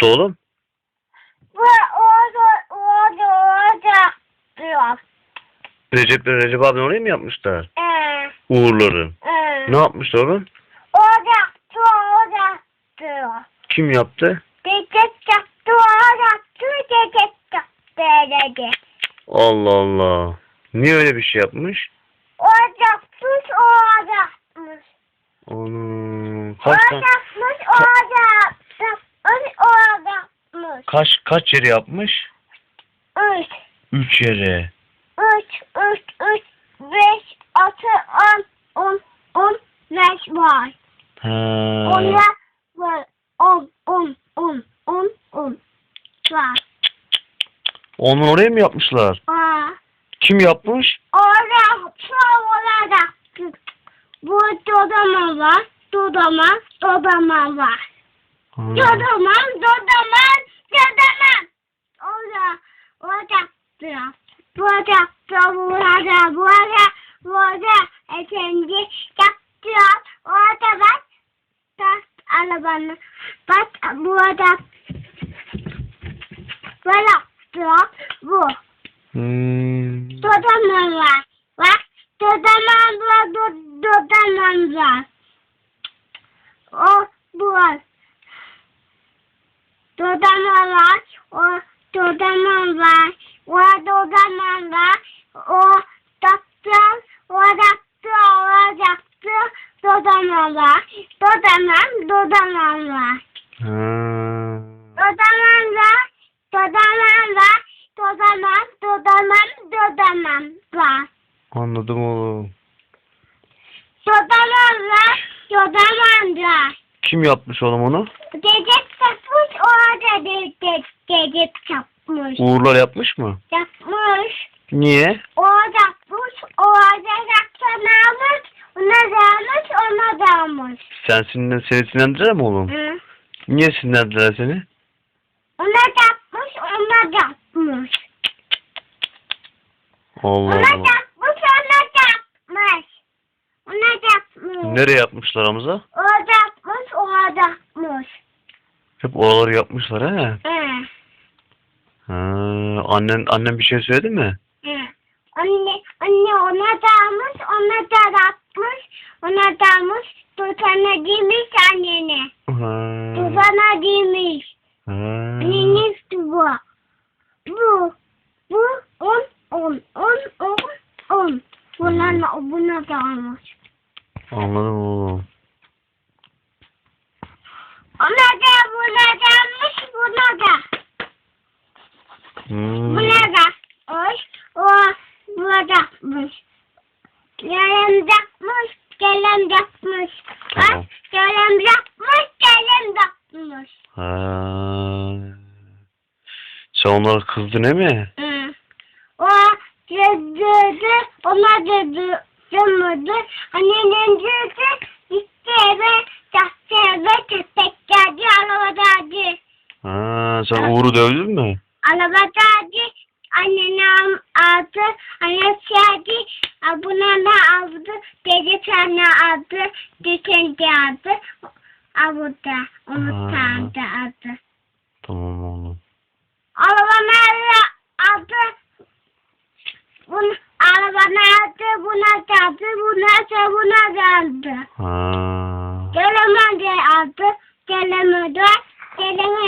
yaptı oğlum? Bu orada orada orada diyor. Recep Recep abinin orayı mı yapmışlar? Ee, Uğurların. ee. Ne yapmışlar oğlum? Orada orada diyor. Kim yaptı? Dedek yaptı orada dedek yaptı dedi. Allah Allah. Niye öyle bir şey yapmış? Orada tuş orada yapmış. Onu kaç Orada tane- yapmış orada yapmış. Orada yapmış. kaç kaç yeri yapmış? Üç. Üç yere. Üç, üç, üç, beş, altı, on, on, on, beş var. Ha. Onlar var. On, on, on, on, on var. Onu oraya mı yapmışlar? Aa, Kim yapmış? orada, şu orada. Bu dodama var. Dodama, dodama var. Dodama, dodama, dodama. Orada, orada biraz. Burada, burada, burada, burada. Efendi yaptı. Orada bak. Bak arabanı. Bak burada. Böyle yaptı. Bu. Hmm. Dodamam var. Bak. Dodamam var. Do, dodamam var. O bu var. Dodamam var. O dodamam var. O dodamam var. O. O doktor. O doktor. Dodamam var. Ha. Dodamam var. Dodamam var. Dodamam. Dodamam. Dodamam var. Anladım oğlum. Dodamam var. Kim yapmış oğlum onu? Dedek yapmış. Orada dedek, dedek yapmış. Uğurlar yapmış mı? Yapmış. Niye? Orada yapmış. Orada yapmış. Ona da almış. Ona da almış. Sen sinirlen, seni sinirlendiler mi oğlum? Hı. Niye sinirlendiler seni? Ona yapmış. Ona yapmış. Allah Ona da Allah. yapmış. Ona yapmış. Ona yapmış. Nereye yapmışlar Hamza? Orada yapmış. Orada yapmış. Hep oraları yapmışlar he. Hı. Ha, annen annen bir şey söyledi mi? Hı. Anne, anne ona da almış, ona da yapmış, ona da almış, tutana giymiş annene. Ha. Tutana giymiş. Ha. Üstü bu. Bu, bu, on, on, on, on, on. Buna, da- buna da almış. Anladım oğlum. Ona da, buna da almış, buna. Hmm. Buna da. Oy, o, buna da yapmış. Gelem yapmış, gelem yapmış. Bak, gelem yapmış. Ha. Sen onlara kızdın değil mi? Hı. O dedi, ona dedi, demedi. Annenin dedi, gitti eve, yattı eve, köpek geldi, arabadaydı. Ha, sen Uğur'u dövdün mü? Araba geldi. Annenin aldı. Annesi geldi. Abuna da aldı. Dedi tane aldı. Dükende aldı. Avuda. Onu tane aldı. Tamam oğlum. Araba nerede aldı? Bunu araba nerede? Buna geldi. Buna da buna geldi. Ha. Gelemedi aldı. Gelemedi. Gelemedi.